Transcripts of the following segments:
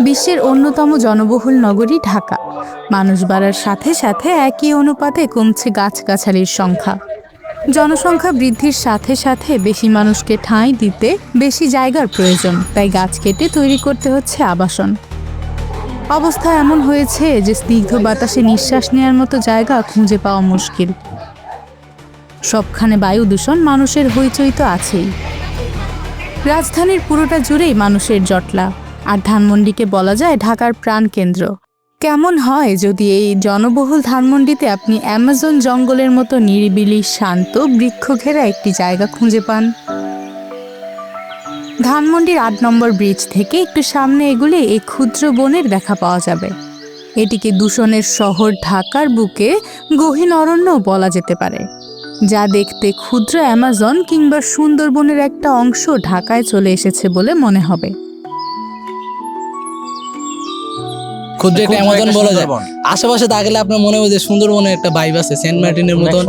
বিশ্বের অন্যতম জনবহুল নগরী ঢাকা। মানুষ বাড়ার সাথে সাথে একই অনুপাতে কমছে গাছগাছালির সংখ্যা। জনসংখ্যা বৃদ্ধির সাথে সাথে বেশি মানুষকে ঠাঁই দিতে বেশি জায়গার প্রয়োজন, তাই গাছ কেটে তৈরি করতে হচ্ছে আবাসন। অবস্থা এমন হয়েছে যে স্নিগ্ধ বাতাসে নিঃশ্বাস নেওয়ার মতো জায়গা খুঁজে পাওয়া মুশকিল। সবখানে বায়ু দূষণ মানুষের হইচই তো আছেই। রাজধানীর পুরোটা জুড়েই মানুষের জটলা। আর ধানমন্ডিকে বলা যায় ঢাকার প্রাণকেন্দ্র কেমন হয় যদি এই জনবহুল ধানমন্ডিতে আপনি অ্যামাজন জঙ্গলের মতো নিরিবিলি, শান্ত বৃক্ষ ঘেরা একটি জায়গা খুঁজে পান? ধানমন্ডির আট নম্বর ব্রিজ থেকে একটু সামনে এগুলে এই ক্ষুদ্র বনের দেখা পাওয়া যাবে। এটিকে দূষণের শহর ঢাকার বুকে গহীন অরণ্যও বলা যেতে পারে, যা দেখতে ক্ষুদ্র অ্যামাজন কিংবা সুন্দরবনের একটা অংশ ঢাকায় চলে এসেছে বলে মনে হবে। ক্ষুদ্র একটা অ্যামাজন বলা যায়। আশেপাশে তাকালে আপনার মনে হবে যে সুন্দরবনের একটা ভাইব আছে সেন্ট মার্টিনের মতন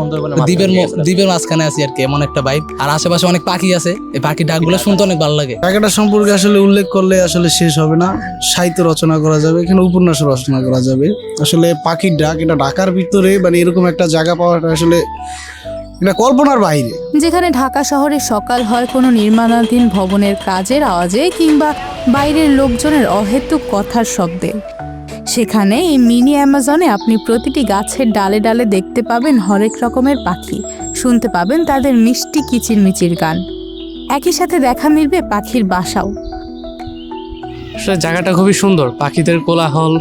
দ্বীপের দ্বীপের মাঝখানে আছি আর কি এমন একটা ভাইব আর আশেপাশে অনেক পাখি আছে এই পাখির ডাকগুলো শুনতে অনেক ভালো লাগে। জায়গাটা সম্পর্কে আসলে উল্লেখ করলে আসলে শেষ হবে না। সাহিত্য রচনা করা যাবে এখানে উপন্যাস রচনা করা যাবে। আসলে পাখির ডাক এটা ঢাকার ভিতরে মানে এরকম একটা জায়গা পাওয়াটা আসলে এটা কল্পনার বাইরে। যেখানে ঢাকা শহরে সকাল হয় কোনো নির্মাণাধীন ভবনের কাজের আওয়াজে কিংবা বাইরের লোকজনের অহেতুক কথার শব্দে। সেখানে এই মিনি অ্যামাজনে আপনি প্রতিটি গাছের ডালে ডালে দেখতে পাবেন হরেক রকমের পাখি। শুনতে পাবেন তাদের মিষ্টি কিচিরমিচির গান। একই সাথে দেখা মিলবে পাখির বাসাও। আসলে জায়গাটা খুবই সুন্দর পাখিদের কোলাহল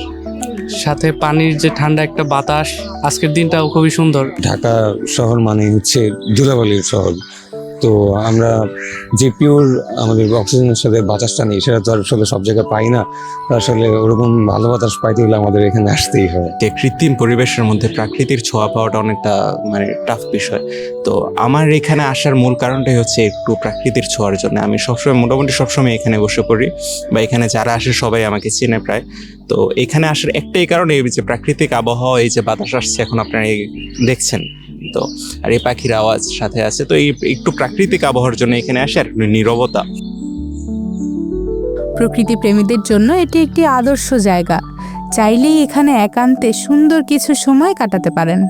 সাথে পানির যে ঠান্ডা একটা বাতাস আজকের দিনটাও খুবই সুন্দর। ঢাকা শহর মানে হচ্ছে ধুলাবালির শহর। তো আমরা যে পিওর আমাদের অক্সিজেনের সাথে বাতাসটা নেই, সেটা তো আর আসলে সব জায়গায় পাই না। আসলে ওরকম ভালো বাতাস পাইতে হলে আমাদের এখানে আসতেই হয়। যে কৃত্রিম পরিবেশের মধ্যে প্রাকৃতিক ছোঁয়া পাওয়াটা অনেকটা মানে টাফ বিষয়। তো আমার এখানে আসার মূল কারণটাই হচ্ছে একটু প্রাকৃতিক ছোঁয়ার জন্য। আমি সবসময়, মোটামুটি সবসময় এখানে বসে পড়ি বা এখানে যারা আসে সবাই আমাকে চেনে প্রায়। তো এখানে আসার একটাই কারণ এই যে প্রাকৃতিক আবহাওয়া, এই যে বাতাস আসছে, এখন আপনারা দেখছেন। তো আর এই পাখির আওয়াজ সাথে আছে। তো এই একটু প্রাকৃতিক আবহাওয়ার জন্য এখানে আসে আর নীরবতা। প্রকৃতি প্রেমীদের জন্য এটি একটি আদর্শ জায়গা। চাইলেই এখানে একান্তে সুন্দর কিছু সময় কাটাতে পারেন।